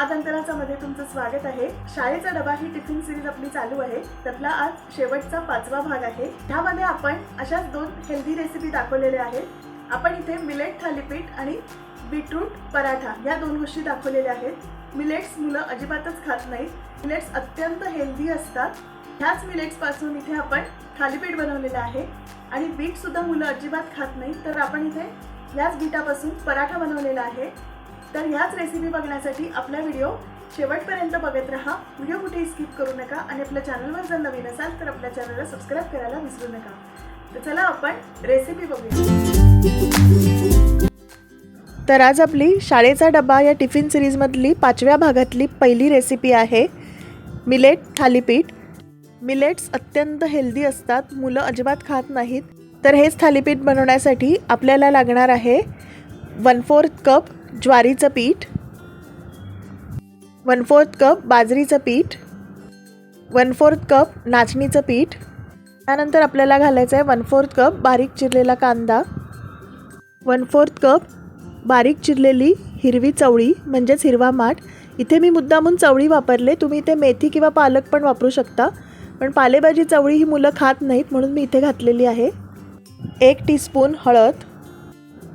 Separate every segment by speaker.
Speaker 1: स्वाद अंतराचामध्ये तुमचं स्वागत आहे. शाळेचा डबा ही टिफिन सिरीज आपली चालू आहे. त्यातला आज शेवटचा पाचवा भाग आहे. ह्यामध्ये आपण अशाच दोन हेल्दी रेसिपी दाखवलेल्या आहेत. आपण इथे मिलेट थालीपीठ आणि बीटरूट पराठा या दोन गोष्टी दाखवलेल्या आहेत. मिलेट्स मुलं अजिबातच खात नाहीत. मिलेट्स अत्यंत हेल्दी असतात. ह्याच मिलेट्सपासून इथे आपण थालीपीठ बनवलेलं आहे. आणि बीटसुद्धा मुलं अजिबात खात नाहीत. तर आपण इथे याच बीटापासून पराठा बनवलेला आहे. तर ह्याच रेसिपी बघण्यासाठी आपला व्हिडिओ शेवटपर्यंत बघत राहा. व्हिडिओ कुठेही स्किप करू नका आणि आपल्या चॅनलवर जर नवीन असाल तर आपल्या चॅनलला सबस्क्राईब करायला विसरू नका. तर चला आपण रेसिपी बघूया. तर आज आपली शाळेचा डबा या टिफिन सिरीजमधली पाचव्या भागातली पहिली रेसिपी आहे. मिलेट थालीपीठ. मिलेट्स अत्यंत हेल्दी असतात. मुलं अजिबात खात नाहीत. तर हेच थालीपीठ बनवण्यासाठी आपल्याला लागणार आहे वन फोर्थ कप ज्वारीचं पीठ वन फोर्थ कप बाजरीचं पीठ वन फोर्थ कप नाचणीचं पीठ त्यानंतर आपल्याला घालायचं आहे वन फोर्थ कप बारीक चिरलेला कांदा वन फोर्थ कप बारीक चिरलेली हिरवी चवळी म्हणजेच हिरवा माठ. इथे मी मुद्दामून चवळी वापरले तुम्ही इथे मेथी किंवा पालक पण वापरू शकता. पण पालेभाजी चवळी ही मुलं खात नाहीत म्हणून मी इथे घातलेली आहे. एक टीस्पून हळद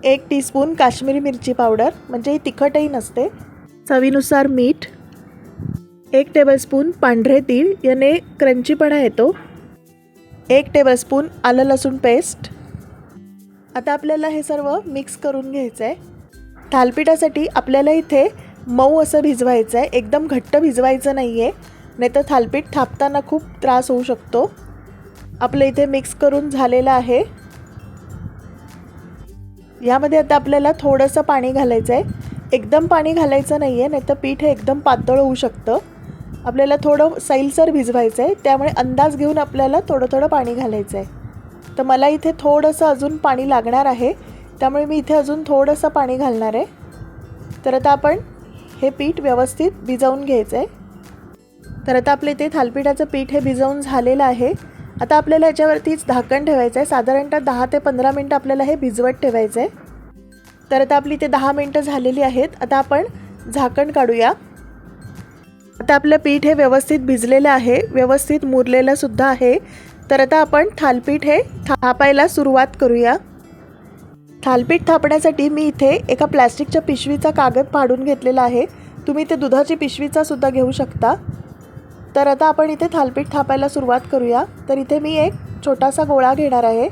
Speaker 1: एक टीस्पून काश्मीरी मिरची पावडर म्हणजे तिखटही नसते. चवीनुसार मीठ एक टेबलस्पून पांढरे तीळ याने क्रंचीपणा येतो. एक टेबलस्पून आलं लसूण पेस्ट आता आपल्याला हे सर्व मिक्स करून घ्यायचं आहे थालपिठासाठी आपल्याला इथे मऊ असं भिजवायचं आहे एकदम घट्ट भिजवायचं नाही आहे नाहीतर थालपीठ थापताना खूप त्रास होऊ शकतो. आपलं इथे मिक्स करून झालेलं आहे. यामध्ये आता आपल्याला थोडंसं पाणी घालायचं आहे एकदम पाणी घालायचं नाही आहे नाहीतर पीठ हे एकदम पातळ होऊ शकतं. आपल्याला थोडं सैलसर भिजवायचं आहे त्यामुळे अंदाज घेऊन आपल्याला थोडं थोडं पाणी घालायचं आहे तर मला इथे थोडंसं अजून पाणी लागणार आहे त्यामुळे मी इथे अजून थोडंसं पाणी घालणार आहे. तर आता आपण हे पीठ व्यवस्थित भिजवून घ्यायचं आहे तर आता आपलं इथे थालपीठाचं पीठ हे भिजवून झालेलं आहे. आता आपल्याला याच्यावरतीच झाकण ठेवायचं आहे साधारणतः दहा ते पंधरा मिनटं आपल्याला हे भिजवत ठेवायचं आहे तर आता आपली इथे दहा मिनटं झालेली आहेत. आता आपण झाकण काढूया. आता आपलं पीठ हे व्यवस्थित भिजलेलं आहे. व्यवस्थित मुरलेलं सुद्धा आहे. तर आता आपण थालपीठ हे थापायला सुरुवात करूया. थालपीठ थापण्यासाठी मी इथे एका प्लॅस्टिकच्या पिशवीचा कागद फाडून घेतलेला आहे. तुम्ही ते दुधाची पिशवीचा सुद्धा घेऊ शकता. तर आता आपण इथे थालपीठ थापायला सुरुवात करूया. तर इथे मी एक छोटासा गोळा घेणार आहे.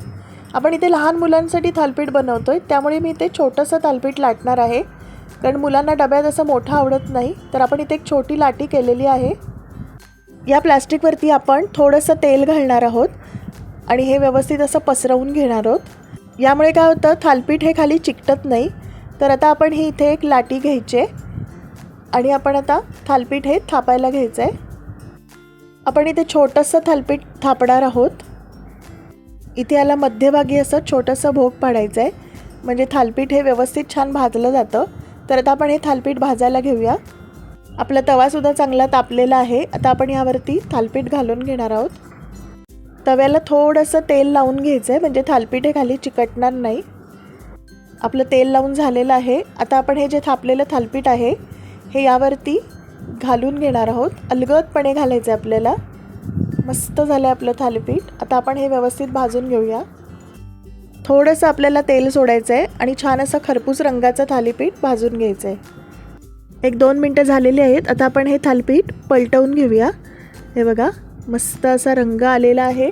Speaker 1: आपण इथे लहान मुलांसाठी थालपीठ बनवतो आहे त्यामुळे मी इथे छोटंसं थालपीठ लाटणार आहे. कारण मुलांना डब्यात असं मोठं आवडत नाही. तर आपण इथे एक छोटी लाटी केलेली आहे. या प्लॅस्टिकवरती आपण थोडंसं तेल घालणार आहोत. आणि हे व्यवस्थित असं पसरवून घेणार आहोत. यामुळे काय होतं थालपीठ हे खाली चिकटत नाही. तर आता आपण ही इथे एक लाटी घ्यायची आहे. आणि आपण आता थालपीठ हे थापायला घ्यायचं आहे. आपण इथे छोटंसं थालपीठ थापणार आहोत. इथे याला मध्यभागी असं छोटंसं भोग पाडायचं आहे म्हणजे थालपीठ हे व्यवस्थित छान भाजलं जातं. तर आता आपण हे थालपीठ भाजायला घेऊया. आपला तवासुद्धा चांगला तापलेला आहे. आता आपण यावरती थालपीठ घालून घेणार आहोत. तव्याला थोडंसं तेल लावून घ्यायचं आहे म्हणजे थालपीठ हे खाली चिकटणार नाही. आपलं तेल लावून झालेलं आहे. आता आपण हे जे थापलेलं थालपीठ आहे हे यावरती घालून घेणार आहोत. अलगदपणे घालायचं आहे आपल्याला. मस्त झालं आहे आपलं थालीपीठ. आता आपण हे व्यवस्थित भाजून घेऊया. थोडंसं आपल्याला तेल सोडायचं आहे आणि छान असं खरपूस रंगाचं थालीपीठ भाजून घ्यायचं आहे एक दोन मिनटं झालेली आहेत. आता आपण हे थालीपीठ पलटवून घेऊया. हे बघा मस्त असा रंग आलेला आहे.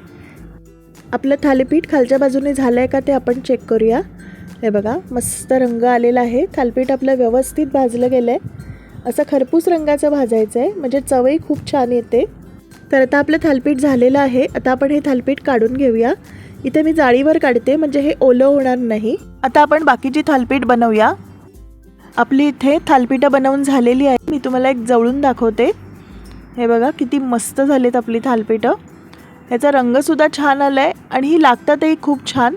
Speaker 1: आपलं थालीपीठ खालच्या बाजूने झालं आहे का ते आपण चेक करूया. हे बघा मस्त रंग आलेला आहे. थालीपीठ आपलं व्यवस्थित भाजलं गेलं आहे असं खरपूस रंगाचं भाजायचं आहे. म्हणजे चवही खूप छान येते. तर आता आपलं थालपीठ झालेलं आहे. आता आपण हे थालपीठ काढून घेऊया. इथे मी जाळीवर काढते म्हणजे हे ओलं होणार नाही. आता आपण बाकीची थालपीठ बनवूया. आपली इथे थालपीठं बनवून झालेली आहे मी तुम्हाला एक जवळून दाखवते. हे बघा किती मस्त झालीत आपली थालपीठं. ह्याचा रंगसुद्धा छान आला आहे आणि ही लागतातही खूप छान.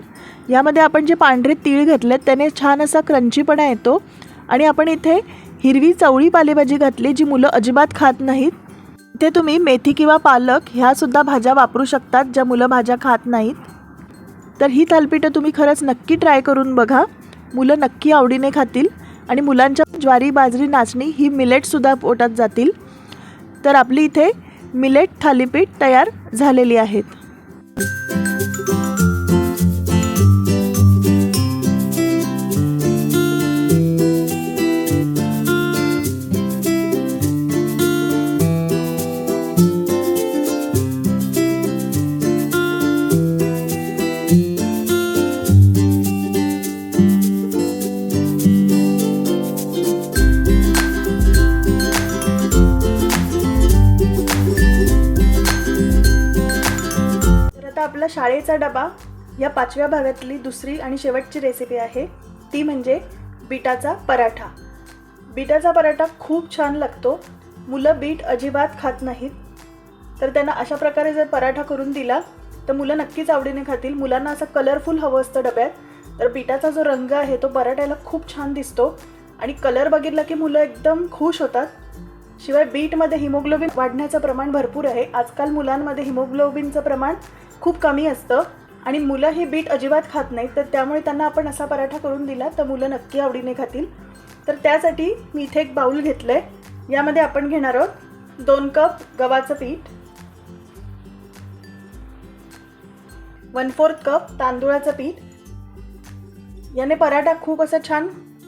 Speaker 1: यामध्ये आपण जे पांढरे तीळ घातलेत त्याने छान असा क्रंचीपणा येतो. आणि आपण इथे हिरवी चवळी पालेभाजी घातली जी मुलं अजिबात खात नाहीत. ते तुम्ही मेथी किंवा पालक ह्यासुद्धा भाज्या वापरू शकतात ज्या मुलं भाज्या खात नाहीत. तर ही थालपीठं तुम्ही खरंच नक्की ट्राय करून बघा. मुलं नक्की आवडीने खातील आणि मुलांच्या ज्वारी बाजरी नाचणी ही मिलेटसुद्धा पोटात जातील. तर आपली इथे मिलेट थालीपीठ तयार झालेली आहेत आपला डबा या पाचव्या भागातली दुसरी आणि शेवटची रेसिपी आहे. ती म्हणजे बीटाचा पराठा. बीटाचा पराठा खूप छान लागतो. मुलं बीट अजिबात खात नाहीत. तर त्यांना अशा प्रकारे जर पराठा करून दिला तर मुलं नक्कीच आवडीने खातील. मुलांना असं कलरफुल हवं असतं डब्यात. तर बीटाचा जो रंग आहे तो पराठ्याला खूप छान दिसतो. आणि कलर बघितला की मुलं एकदम खुश होतात. शिवाय बीटमध्ये हिमोग्लोबिन वाढण्याचं प्रमाण भरपूर आहे. आजकाल मुलांमध्ये हिमोग्लोबिनचं प्रमाण खूप कमी असतं आणि मुलं हे बीट अजिबात खात नाहीत तर त्यामुळे त्यांना आपण असा पराठा करून दिला तर मुलं नक्की आवडीने खातील. तर त्यासाठी मी इथे एक बाऊल घेतलं आहे यामध्ये आपण घेणार आहोत दोन कप गव्हाचं पीठ वन फोर्थ कप तांदूळाचं पीठ. याने पराठा खूप असा छान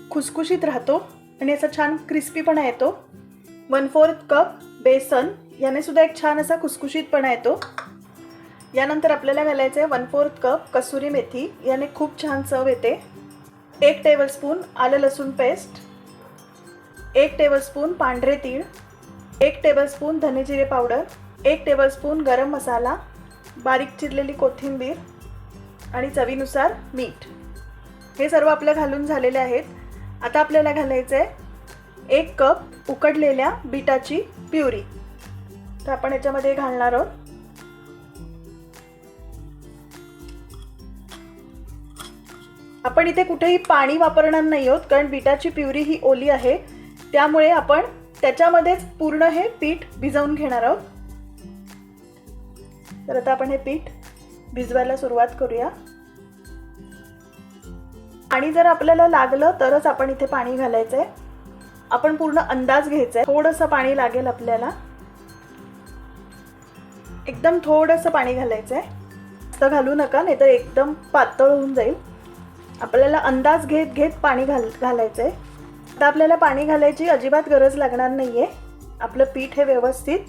Speaker 1: खुसखुशीत राहतो आणि असा छान क्रिस्पीपणा येतो. वन फोर्थ कप बेसन याने सुद्धा एक छान असा खुसखुशीतपणा येतो. यानंतर आपल्याला घालायचं आहे वन फोर्थ कप कसुरी मेथी. याने खूप छान चव येते. एक टेबलस्पून आलं लसूण पेस्ट एक टेबलस्पून पांढरे तीळ. एक टेबलस्पून धनेजिरे पावडर एक टेबलस्पून गरम मसाला. बारीक चिरलेली कोथिंबीर. आणि चवीनुसार मीठ. हे सर्व आपलं घालून झालेले आहेत. आता आपल्याला घालायचं आहे एक कप उकडलेल्या बीटाची प्युरी. तर आपण याच्यामध्ये घालणार आहोत. आपण इथे कुठेही पाणी वापरणार नाही आहोत कारण बीटाची प्युरी ही ओली आहे. त्यामुळे आपण त्याच्यामध्येच पूर्ण हे पीठ भिजवून घेणार आहोत. तर आता आपण हे पीठ भिजवायला सुरुवात करूया. आणि जर आपल्याला लागलं तरच आपण इथे पाणी घालायचं आहे आपण पूर्ण अंदाज घ्यायचा आहे थोडंसं पाणी लागेल आपल्याला. एकदम थोडंसं पाणी घालायचं आहे घालू नका नाहीतर एकदम पातळ होऊन जाईल. आपल्याला अंदाज घेत घेत पाणी घाल घालायचं आहे आता आपल्याला पाणी घालायची अजिबात गरज लागणार नाही आहे आपलं पीठ हे व्यवस्थित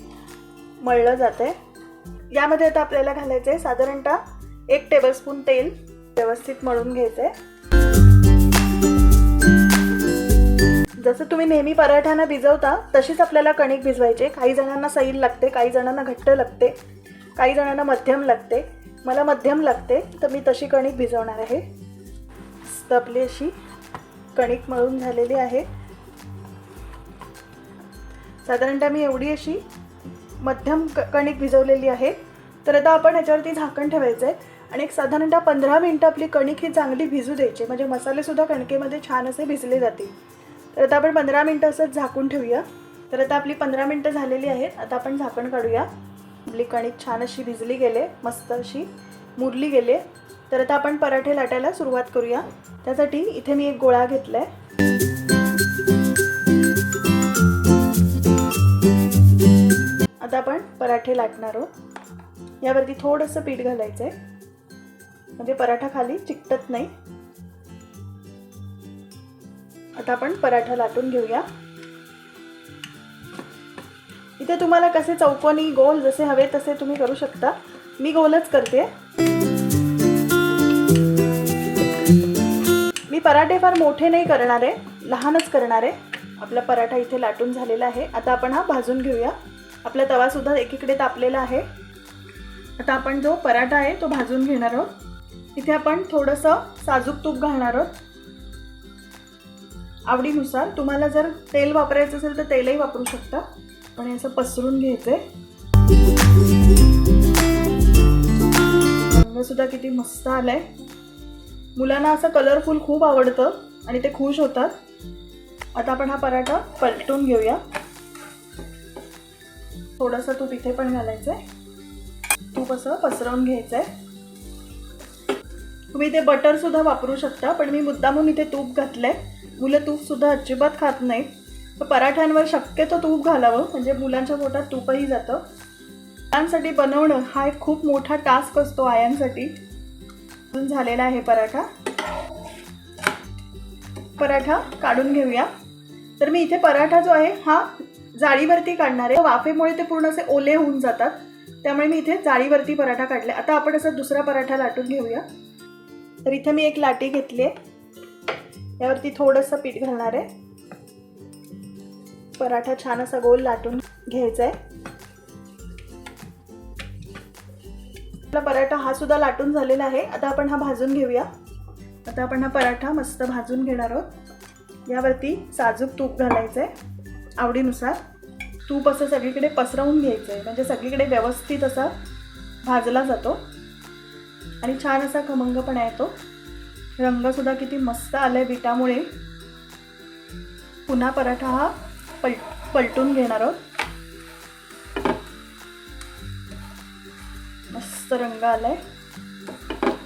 Speaker 1: मळलं जातं आहे यामध्ये आता आपल्याला घालायचं आहे साधारणतः एक टेबलस्पून तेल व्यवस्थित मळून घ्यायचं आहे जसं तुम्ही नेहमी पराठ्यांना भिजवता तशीच आपल्याला कणिक भिजवायचे. काही जणांना सैल लागते काही जणांना घट्ट लागते काही जणांना मध्यम लागते. मला मध्यम लागते तर मी तशी कणिक भिजवणार आहे. मस्त आपली अशी कणिक मळून झालेली आहे. साधारणतः मी एवढी अशी मध्यम क कणिक भिजवलेली आहे. तर आता आपण याच्यावरती झाकण ठेवायचं आहे आणि एक साधारणतः पंधरा मिनटं आपली कणिक ही चांगली भिजू द्यायची. म्हणजे मसालेसुद्धा कणकेमध्ये छान असे भिजले जातील. तर आता आपण पंधरा मिनटं असंच झाकून ठेवूया. तर आता आपली पंधरा मिनटं झालेली आहेत. आता आपण झाकण काढूया. आपली कणिक छान अशी भिजली गेले मस्त अशी मुरली गेले. तर आता आपण पराठे लाटायला सुरुवात करूया. त्यासाठी इथे मी एक गोळा घेतला आहे आता आपण पराठे लाटणार आहोत. यावरती थोडंसं पीठ घालायचं आहे म्हणजे पराठा खाली चिकटत नाही. आता आपण पराठा लाटून घेऊया. इथे तुम्हाला कसे चौकोनी गोल जसे हवे तसे तुम्ही करू शकता. मी गोलच करते. पराठे फार मोठे नाही करणार आहे लहानच करणार. आहे आपला पराठा इथे लाटून झालेला आहे. आता आपण हा भाजून घेऊया. आपला तवासुद्धा एकीकडे तापलेला आहे. आता आपण जो पराठा आहे तो भाजून घेणार आहोत. इथे आपण थोडंसं साजूक तूप घालणार आहोत. आवडीनुसार तुम्हाला जर तेल वापरायचं असेल तर तेलही वापरू शकता. पण असं पसरून घ्यायचं आहे किती मस्त आलाय. मुलांना असं कलरफुल खूप आवडतं आणि ते खुश होतात. आता आपण हा पराठा पलटून घेऊया. थोडंसं तूप इथे पण घालायचं आहे तूप असं पसरवून घ्यायचं आहे तुम्ही इथे बटरसुद्धा वापरू शकता पण मी मुद्दामून इथे तूप घातलं आहे मुलं तूपसुद्धा अजिबात खात नाहीत. तर पराठ्यांवर शक्यतो तूप घालावं म्हणजे मुलांच्या पोटात तूपही जातं. मुलांसाठी बनवणं हा एक खूप मोठा टास्क असतो आयांसाठी. झालेला आहे पराठा. पराठा काढून घेऊया. तर मी इथे पराठा जो आहे हा जाळीवरती काढणार आहे. वाफेमुळे ते पूर्ण असे ओले होऊन जातात. त्यामुळे मी इथे जाळीवरती पराठा काढले. आता आपण असा दुसरा पराठा लाटून घेऊया. तर इथे मी एक लाटी घेतली आहे. यावरती थोडंसं पीठ घालणार आहे. पराठा छान असा गोल लाटून घ्यायचा आहे. आपला पराठा हा सुद्धा लाटून झालेला आहे. आता आपण हा भाजून घेऊया. आता आपण हा पराठा मस्त भाजून घेणार आहोत. यावरती साजूक तूप घालायचं आहे आवडीनुसार. तूप असं सगळीकडे पसरवून घ्यायचं आहे म्हणजे सगळीकडे व्यवस्थित असा भाजला जातो. आणि छान असा खमंगपणा येतो रंगसुद्धा किती मस्त आला आहे विटामुळे. पुन्हा पराठा हा पल पलटून घेणार आहोत. मस्त रंग आलाय.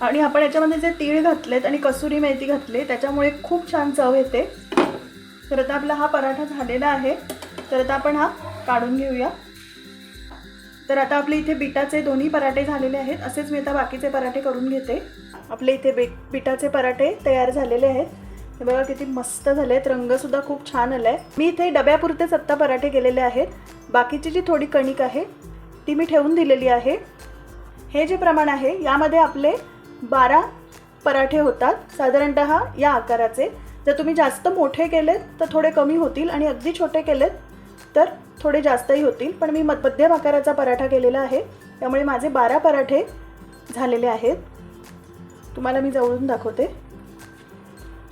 Speaker 1: आणि आपण याच्यामध्ये जे तीळ घातलेत आणि कसुरी मेथी घातली त्याच्यामुळे खूप छान चव येते. तर आता आपला हा पराठा झालेला आहे. तर आता आपण हा काढून घेऊया. तर आता आपले इथे बिटाचे दोन्ही पराठे झालेले आहेत. असेच मी आता बाकीचे पराठे करून घेते. आपले इथे बे बिटाचे पराठे तयार झालेले आहेत. हे बघा किती मस्त झाले आहेत रंगसुद्धा खूप छान आला आहे मी इथे डब्यापुरतेच आत्ता पराठे केलेले आहेत. बाकीची जी थोडी कणिक आहे ती मी ठेवून दिलेली आहे. हे जे प्रमाण आहे यामध्ये आपले बारा पराठे होतात. साधारणत या आकाराचे. जर तुम्ही जास्त मोठे केलेत तर थोडे कमी होतील आणि अगदी छोटे केलेत तर थोडे जास्तही होतील. पण मी मध्यम आकाराचा पराठा केलेला आहे. त्यामुळे माझे बारा पराठे झालेले आहेत. तुम्हाला मी जवळून दाखवते.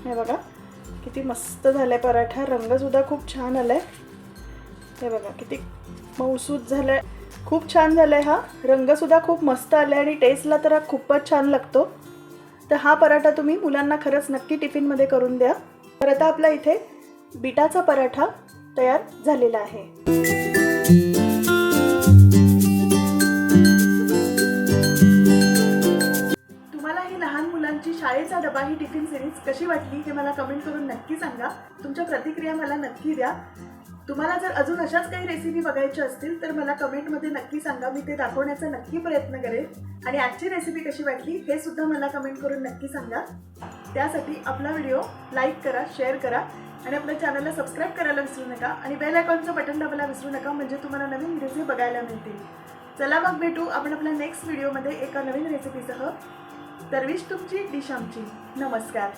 Speaker 1: हे बघा किती मस्त झालं आहे पराठा. रंगसुद्धा खूप छान आला आहे हे बघा किती मऊसूद झालं आहे खूप छान झाला आहे हा. रंगसुद्धा खूप मस्त आला आहे आणि टेस्टला तर हा खूपच छान लागतो. तर हा पराठा तुम्ही मुलांना खरंच नक्की टिफिनमध्ये करून द्या. तर आता आपला इथे बिटाचा पराठा तयार झालेला आहे. तुम्हाला ही लहान मुलांची शाळेचा डबा ही टिफिन सिरीज कशी वाटली हे मला कमेंट करून नक्की सांगा. तुमच्या प्रतिक्रिया मला नक्की द्या. तुम्हाला जर अजून अशाच काही रेसिपी बघायच्या असतील तर मला कमेंटमध्ये नक्की सांगा. मी ते दाखवण्याचा नक्की प्रयत्न करेन. आणि आजची रेसिपी कशी वाटली हे सुद्धा मला कमेंट करून नक्की सांगा. त्यासाठी आपला व्हिडिओ लाईक करा शेअर करा. आणि आपल्या चॅनलला सबस्क्राईब करायला विसरू नका. आणि बेल आयकॉनचं बटन दाबायला विसरू नका म्हणजे तुम्हाला नवीन व्हिडिओज बघायला मिळतील. चला मग भेटू आपण आपल्या नेक्स्ट व्हिडिओमध्ये एका नवीन रेसिपीसह दरविश तुमची डिश आमची. नमस्कार.